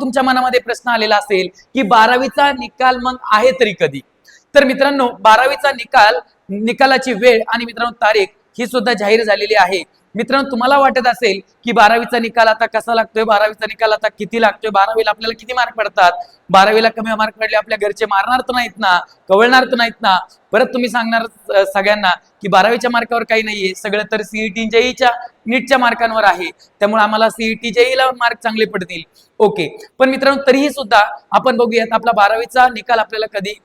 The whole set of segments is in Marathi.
तुमच्या मनामध्ये प्रश्न आलेला असेल की बारावीचा निकाल मग आहे तरी कधी? तर मित्रांनो बारावीचा निकाल निकालाची वेळ आणि मित्रांनो तारीख ही सुद्धा जाहीर झालेली आहे. मित्रांनो तुम्हाला वाटत असेल की बारावीचा निकाल आता कसा लागतोय? बारावीचा निकाल आता किती लागतोय? बारावीला आपल्याला किती मार्क पडतात? बारावीला कमी मार्क पडले आपल्या घरचे मारणार तर नाहीत ना? कवळणार तर नाहीत ना? परत तुम्ही सांगणार सगळ्यांना की बारावीच्या मार्कावर काही नाहीये. सगळं तर सीईटी जेईच्या नीटच्या मार्कांवर आहे. त्यामुळे आम्हाला सीईटी जेईला मार्क चांगले पडतील. ओके. पण मित्रांनो तरीही सुद्धा आपण बघूयात आपला बारावीचा निकाल आपल्याला कधी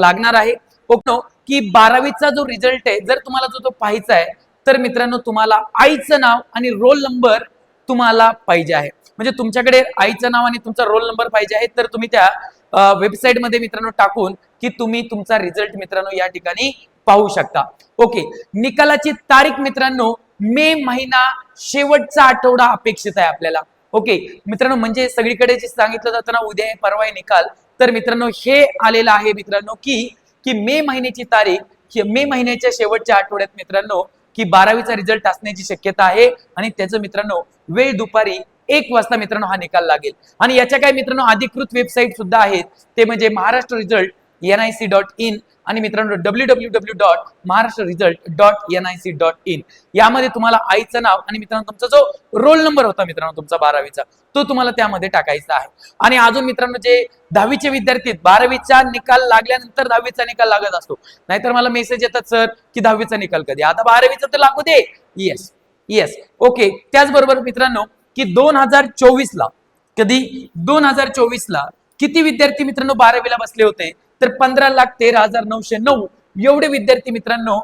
लागणार आहे. ओके. की बारावीचा जो रिझल्ट आहे जर तुम्हाला जो तो पाहायचा आहे तर मित्रांनो तुम्हाला आईचं नाव आणि रोल नंबर तुम्हाला पाहिजे आहे. म्हणजे तुमच्याकडे आईचं नाव आणि तुमचा रोल नंबर पाहिजे आहे तर तुम्ही त्या वेबसाईटमध्ये मित्रांनो टाकून की तुम्ही तुमचा रिझल्ट मित्रांनो या ठिकाणी पाहू शकता. ओके निकालाची तारीख मित्रांनो मे महिना शेवटचा आठवडा अपेक्षित आहे आपल्याला. ओके मित्रांनो म्हणजे सगळीकडे जे सांगितलं जातं ना उद्या परवा आहे निकाल तर मित्रांनो हे आलेलं आहे मित्रांनो की की मे महिन्याची तारीख मे महिन्याच्या शेवटच्या आठवड्यात मित्रांनो की बारावीचा रिझल्ट असण्याची शक्यता आहे. आणि त्याचं मित्रांनो वेळ दुपारी एक वाजता मित्रांनो हा निकाल लागेल. आणि याच्या काही मित्रांनो अधिकृत वेबसाईट सुद्धा आहेत. ते म्हणजे Maharashtra result N I C dot in आणि मित्रांनो W W W dot Maharashtra result dot N I C dot in यामध्ये तुम्हाला आईचं नाव आणि मित्रांनो तुमचा जो रोल नंबर होता मित्रांनो तुमचा बारावीचा तो तुम्हाला त्यामध्ये टाकायचा आहे. आणि अजून मित्रांनो जे दहावीचे विद्यार्थी आहेत, बारावीचा निकाल लागल्यानंतर दहावीचा निकाल लागत असतो. नाहीतर मला मेसेज येतात सर की दहावीचा निकाल कधी? आता बारावीचा तर लागू दे. येस येस ओके त्याचबरोबर मित्रांनो की दोन हजार चोवीस ला कधी? दोन हजार चोवीस ला किती विद्यार्थी मित्रांनो बारावीला बसले होते? तर पंधरा लाख तेरा हजार नऊशे नऊ एवढे विद्यार्थी मित्रांनो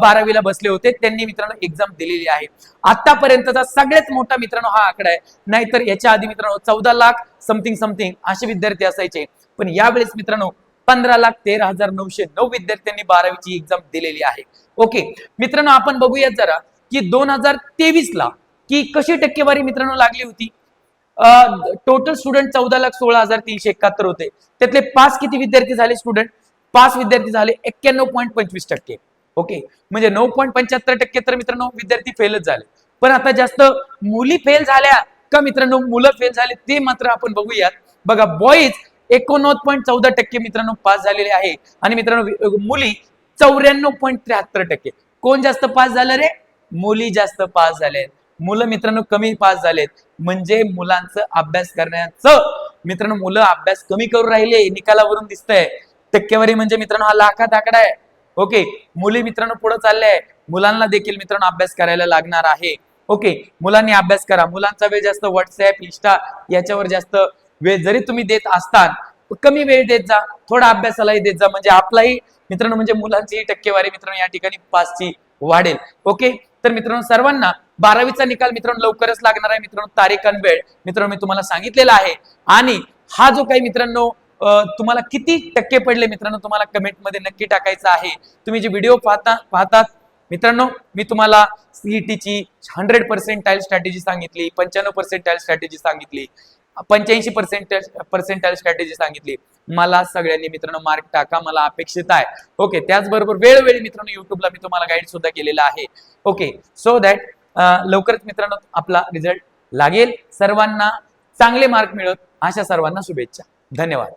बारावीला बसले होते. त्यांनी मित्रांनो एक्झाम दिलेली आहे. आतापर्यंतचा सगळ्यात मोठा मित्रांनो हा आकडा आहे. नाहीतर याच्या आधी मित्रांनो चौदा लाख समथिंग समथिंग असे विद्यार्थी असायचे. पण यावेळेस मित्रांनो पंधरा लाख तेरा हजार नऊशे नऊ विद्यार्थ्यांनी बारावीची एक्झाम दिलेली आहे. ओके मित्रांनो आपण बघूयात जरा की दोन हजार तेवीस ला की कशी टक्केवारी मित्रांनो लागली होती? टोटल स्टुडंट चौदा लाख सोळा हजार तीनशे एकाहत्तर होते. त्यातले पास किती विद्यार्थी झाले स्टुडंट पाच विद्यार्थी झाले एक्क्याण्णव पॉईंट पंचवीस टक्के. ओके म्हणजे नऊ पॉईंट पंच्याहत्तर टक्के तर मित्रांनो विद्यार्थी फेलच झाले. पण आता जास्त मुली फेल झाल्या का मित्रांनो? मुलं फेल झाले ते मात्र आपण बघूयात. बघा बॉईज एकोणनव्वद पॉईंट चौदा टक्के मित्रांनो पास झालेले आहे. आणि मित्रांनो मुली चौऱ्याण्णव पॉईंट त्र्याहत्तर टक्के. कोण जास्त पास झालं रे? मुली जास्त पास झाले मुलं मित्रांनो कमी पास झालेत. म्हणजे मुलांचं अभ्यास करण्याचं. मित्रांनो मुलं अभ्यास कमी करू राहिले निकालावरून दिसतंय. टक्केवारी म्हणजे मित्रांनो हा लाखात आकडा आहे. ओके मुली मित्रांनो पुढे चालले आहे मुलांना देखील मित्रांनो अभ्यास करायला लागणार आहे. ओके मुलांनी अभ्यास करा. मुलांचा वेळ जास्त व्हॉट्सअप इंस्टा याच्यावर जास्त वेळ जरी तुम्ही देत असतात कमी वेळ देत जा. थोडा अभ्यासालाही देत जा. म्हणजे आपलाही मित्रांनो म्हणजे मुलांची टक्केवारी मित्रांनो या ठिकाणी पासची वाढेल. ओके तर मित्रांनो सर्वांना बारावीचा निकाल मित्रांनो लवकरच लागणार आहे. मित्रांनो तारीख आणि वेळ. मित्रांनो मी तुम्हाला सांगितलेला आहे. आणि हा जो काही मित्रांनो तुम्हाला किती टक्के पडले मित्रांनो तुम्हाला कमेंटमध्ये नक्की टाकायचं आहे. तुम्ही जे व्हिडिओ पाहता पाहतात मित्रांनो मी तुम्हाला सीईटीची हंड्रेड पर्सेंट टाईल स्ट्रॅटेजी सांगितली पंच्याण्णव पर्सेंटाईल स्ट्रॅटेजी सांगितली पंच्याऐंशी पर्सेंट पर्सेंट टाईल स्ट्रॅटेजी सांगितली. मला सगळ्यांनी मित्रांनो मार्क टाका मला अपेक्षित आहे. ओके त्याचबरोबर वेळोवेळी मित्रांनो युट्यूबला मी तुम्हाला गाईड सुद्धा केलेला आहे. ओके सो दॅट लवकरच मित्रांनो आपला रिझल्ट लागेल. सर्वांना चांगले मार्क मिळत अशा सर्वांना शुभेच्छा. धन्यवाद.